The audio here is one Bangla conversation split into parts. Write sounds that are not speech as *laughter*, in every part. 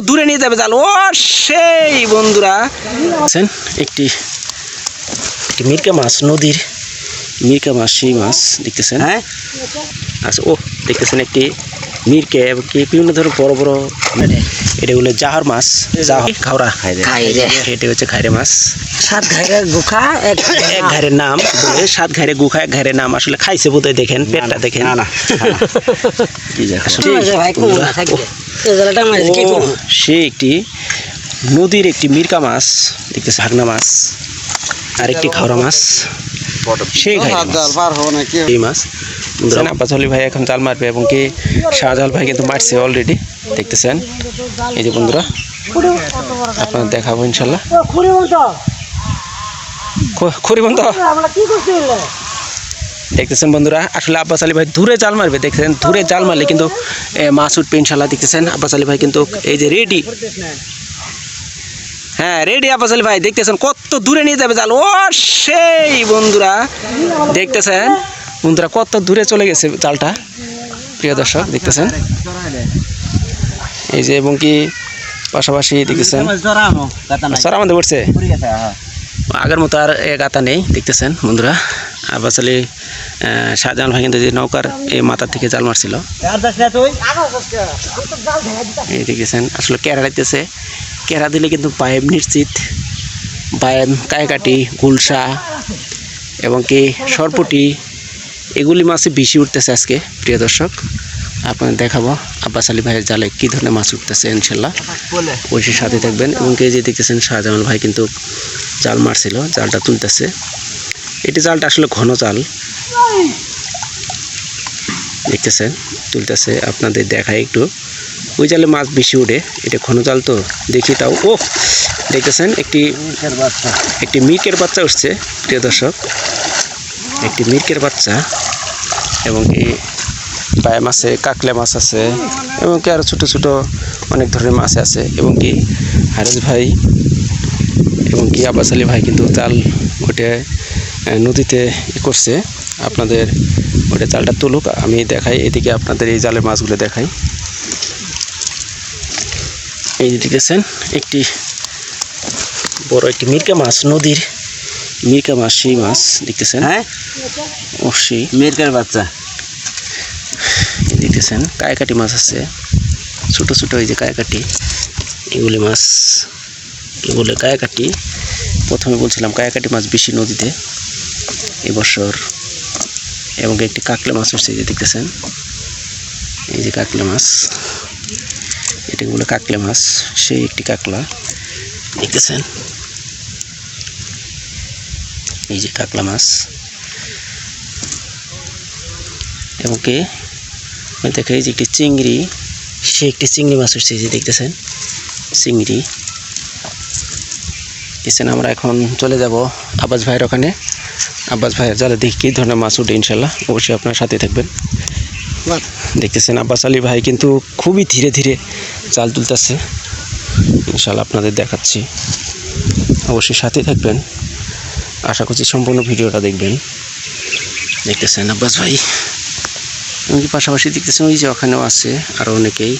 দূরে নিয়ে যাবে জাল। ও সেই বন্ধুরা। আছেন একটি একটি মিরকা মাছ নদীর মিরকা মাছ সেই মাছ দেখতেছেন? হ্যাঁ। আচ্ছা ও দেখতেছেন একটি মিরকে কি বিভিন্ন ধরনের বড় বড় মানে এটা হলো জাহার মাছ জাহার খাওয়া খাইরে। খাইরে। এটা হচ্ছে খাইরে মাছ। সাত ঘাইরের গুখা এক এক ঘাড়ের নাম বলে সাত ঘাড়ে গুখা এক ঘাড়ের নাম। আসলে খাইছে বোধহয় দেখেন পেটটা দেখেন। না না। সে একটি নদীর একটি মিরকা মাছ দেখতেছে হাগনা মাছ আর একটি খাওয়া মাছ। সেই এই মাছ আব্বাস আলী ভাই এখন জাল মারবে এবং কি শাহজাল ভাই কিন্তু মারছে অলরেডি দেখতেছেন? এই যে বন্ধুরা আপনার দেখাবো ইনশাল্লাহ। খুঁড়ি মতো খুরি বন্ধু আমরা কি করছি দেখতেছেন বন্ধুরা আসলে আব্বাস আলী ভাই দূরে জাল মারবে দেখতেছেন? দূরে জাল মারলে কিন্তু মাছ উঠবে ইনশাল্লাহ দেখতেছেন। আব্বাস আলী ভাই কিন্তু এই যে রেডি হ্যাঁ রেডি আলী ভাই দেখতেছেন কত দূরে নিয়ে যাবে জাল। ও সেই বন্ধুরা দেখতেছেন? বন্ধুরা কত দূরে চলে গেছে জালটা। প্রিয় দর্শক দেখতেছেন? এই যে এবং কি পাশাপাশি দেখতেছেন। স্যার আমাদের উঠছে আগের মতো আর এক আতা নেই দেখতেছেন বন্ধুরা। আব্বাস আলী আহ, শাহজাহান ভাই কিন্তু যে নৌকার এই মাথার থেকে জাল মারছিল। এই দেখেছেন আসলে কেরা দিতেছে কেরা দিলে কিন্তু বায়াম নিশ্চিত। বায়াম, কায়কাটি, গুলশা এবং কি সরপটি, এগুলি মাছে বেশি উঠতেছে আজকে, প্রিয় দর্শক। আপনাদের দেখাবো আব্বাস আলী ভাইয়ের জালে কী ধরনের মাছ উঠতেছে, ইনশাল্লাহ। অবশ্যই সাথে থাকবেন এবং কে যে দেখতেছেন শাহজাহান ভাই কিন্তু জাল মারছিল, জালটা তুলতেছে। এটি জালটা আসলে ঘন জাল। দেখতেছেন, তুলতেছে, আপনাদের দেখায় একটু। ওই জালে মাছ বেশি উঠে এটা ঘন জাল তো দেখি তাও। ও দেখতেছেন একটি একটি মির্কের বাচ্চা উঠছে প্রিয় দর্শক। একটি মির্কের বাচ্চা এবং কি বায়া মাছে কাকলে মাছ আছে এবং কি আরও ছোটো ছোটো অনেক ধরনের মাছ আছে এবং কি হারেস ভাই এবং কি আব্বাস আলী ভাই কিন্তু জাল ওটে নদীতে করছে। আপনাদের ওটা জালটা তুলুক আমি দেখাই এদিকে আপনাদের এই জালের মাছগুলো দেখাই। এই যে দেখেছেন একটি বড় একটি মিরকা মাছ নদীর মিরকা মাছ সেই মাছ দেখতেছেন। হ্যাঁ? ও সেই। মিরকার বাচ্চা। দেখতেছেন কায়কাটি মাছ আছে। ছোট ছোট এই যে কায়কাটি এগুলি মাছ বলে কায়কাটি। প্রথমে বলছিলাম কায়কাটি মাছ বেশি নদীতে এবছর এবং একটি কাকলে মাছ হচ্ছে এই যে দেখতেছেন। এই যে কাকলে মাছ। এটা বলে কাকলে মাছ, সেই একটি কাকলা। দেখতেছেন? এই যে কাকলা মাছ। এবং কি? দেখে যে একটি চিংড়ি, সে একটি চিংড়ি মাছ উঠছে যে দেখতেছেন? চিংড়ি। দেখছেন, আমরা এখন চলে যাব আব্বাস ভাইয়ের ওখানে। আব্বাস ভাইয়ের জালে দেখি কী ধরনের মাছ উঠে, ইনশাল্লাহ। অবশ্যই আপনার সাথে থাকবেন। দেখতেছেন আব্বাস আলী ভাই কিন্তু খুবই ধীরে ধীরে জাল তুলতেছে। ইনশাল্লাহ আপনাদের দেখাচ্ছি। অবশ্যই সাথে থাকবেন। আশা করছি সম্পূর্ণ ভিডিওটা দেখবেন। দেখতেছেন আব্বাস ভাই। পাশাপাশি দেখতেছেন ওই যে ওখানেও আছে আরও অনেকেই।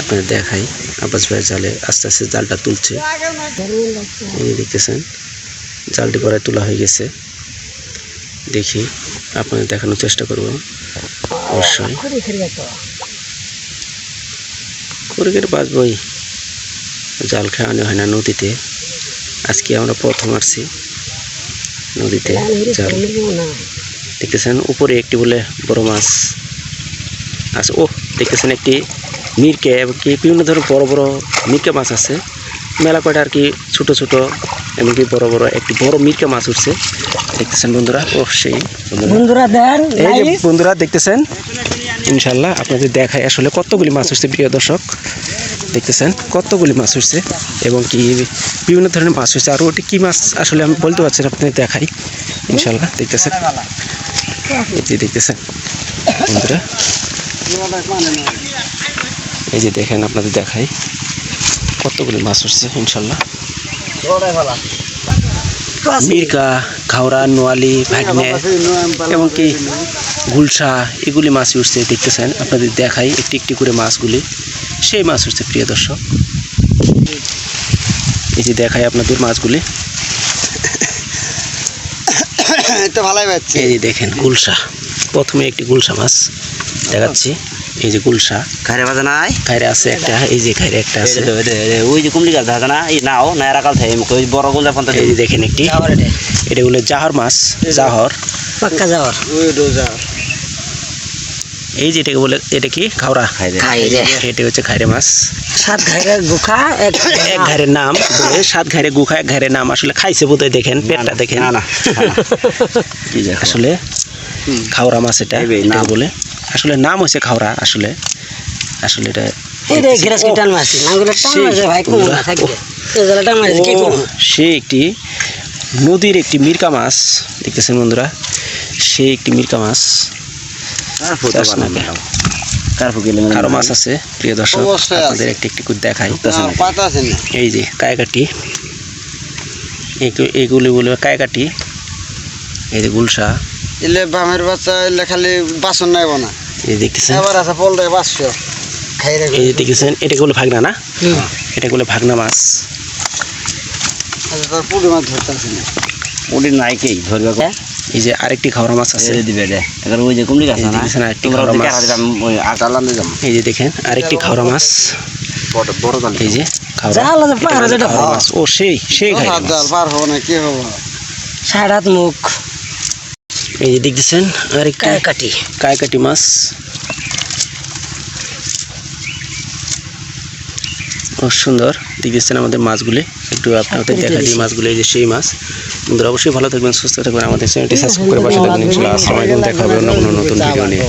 আপনাদের দেখাই। আব্বাস ভাই জালে আস্তে আস্তে জালটা তুলছে। দেখতেছেন, জালটি পরে তোলা হয়ে গেছে। দেখি। আপনাদের দেখানোর চেষ্টা করব। অবশ্যই। কুড়িকের বাঁচবই জাল খাওয়ানো হয় না নদীতে। আজকে আমরা প্রথম আসছি নদীতে জাল। দেখতেছেন, উপরে একটি বলে বড় মাছ আছে ও, দেখতেছেন একটি মিরকে কি বিভিন্ন ধরনের বড় বড় মিরকে মাছ আছে। মেলা কয়টা আর কি ছোট ছোট এমনকি বড় বড় একটি বড় মিরকে মাছ উঠছে। দেখতেছেন বন্ধুরা ও সেই বন্ধুরা। বন্ধুরা এই যে বন্ধুরা দেখতেছেন? ইনশাল্লাহ আপনাদের দেখায় আসলে কতগুলি মাছ উঠছে প্রিয় দর্শক। দেখতেছেন কতগুলি মাছ উঠছে এবং কি বিভিন্ন ধরনের মাছ উঠছে। আর ওটি কী মাছ আসলে আমি বলতে পারছি না আপনাদের দেখাই। ইনশাল্লাহ দেখতেছেন। এই যে দেখতেছেন বন্ধুরা। এই যে দেখেন আপনাদের দেখাই কতগুলি মাছ উঠছে ইনশাল্লাহ। মিরকা খাওড়া নোয়ালি ভাগনে এমনকি গুলশা এগুলি মাছ উঠছে দেখতেছেন আপনাদের দেখাই একটি একটি করে মাছগুলি। সেই মাছ উঠছে প্রিয় দর্শক। এই যে দেখায় আপনাদের মাছগুলি। এই যে দেখেন গুলশা। প্রথমে একটি গুলশা মাছ দেখাচ্ছি। এই যে গুলশা। খারে ভাজা নাই? খাইরে আছে একটা এই যে খাইরে একটা আছে। ওই যে কুমড়ি গাছ না এই নাও নায়রা কাল থাকে ওই বড়গুলা পন্থা এই যে দেখেন একটি। এটা। হলো জাহর মাছ জাহর। পাক্কা রোজা। এই যে এটাকে বলে এটা কি? রে এটা হচ্ছে খাইরে মাছ। সাত ঘাইরা গুখা এক এক ঘাড়ের নাম বলে সাত ঘাড়ে গুখা এক ঘাড়ের নাম। আসলে খাইছে বোধহয় দেখেন পেটটা দেখেন। না না *laughs* আসলে খাওরা মাছ এটা। বলে আসলে নাম হচ্ছে খাওরা আসলে। আসলে এটা। না সে একটি নদীর একটি মির্কা মাছ দেখতেছেন বন্ধুরা? সে একটি মির্কা মাছ। আর না মাছ আছে প্রিয় দর্শক আপনাদের একটি একটি করে দেখাই না এই যে কায়কাটি এগু- এগুলি বলে কায়কাটি। এই যে গুলশা। এলে বামের বাচ্চা এলে খালি বাসন নাই বানা এই দেখতেছেন? এবার আছে পল রে বাসছো খাই এই যে দেখতেছেন এটা বলে ভাগনা না? এটা বলে ভাগনা মাছ? আচ্ছা তোর পুরি মাছ ধরতে না পুরি নাই কেই ধরবে কো এই যে আরেকটি খাওয়ার মাছ আছে। দিবে এবার ওই যে কুমড়ি গাছ না? হ্যাঁ? আরেকটি খাওয়ার মাছ। এই যে দেখেন আরেকটি খাওয়ার মাছ। বড় বড় জাল। এই যে খাওয়ার মাছ ও সেই সেই খাই জাল পার হব না কি হব? সাড়ে মুখ। এই যে দেখতেছেন আর কাটি কায়কাটি মাছ খুব সুন্দর দেখতেছেন আমাদের মাছগুলি একটু আপনাদের দেখা দিই মাছগুলি এই যে সেই মাছ বন্ধুরা অবশ্যই ভালো থাকবেন সুস্থ থাকবেন আমাদের চ্যানেলটি সাবস্ক্রাইব করে পাশে থাকবেন ইনশাআল্লাহ আসসালামু আলাইকুম দেখা হবে অন্য কোনো নতুন ভিডিও নিয়ে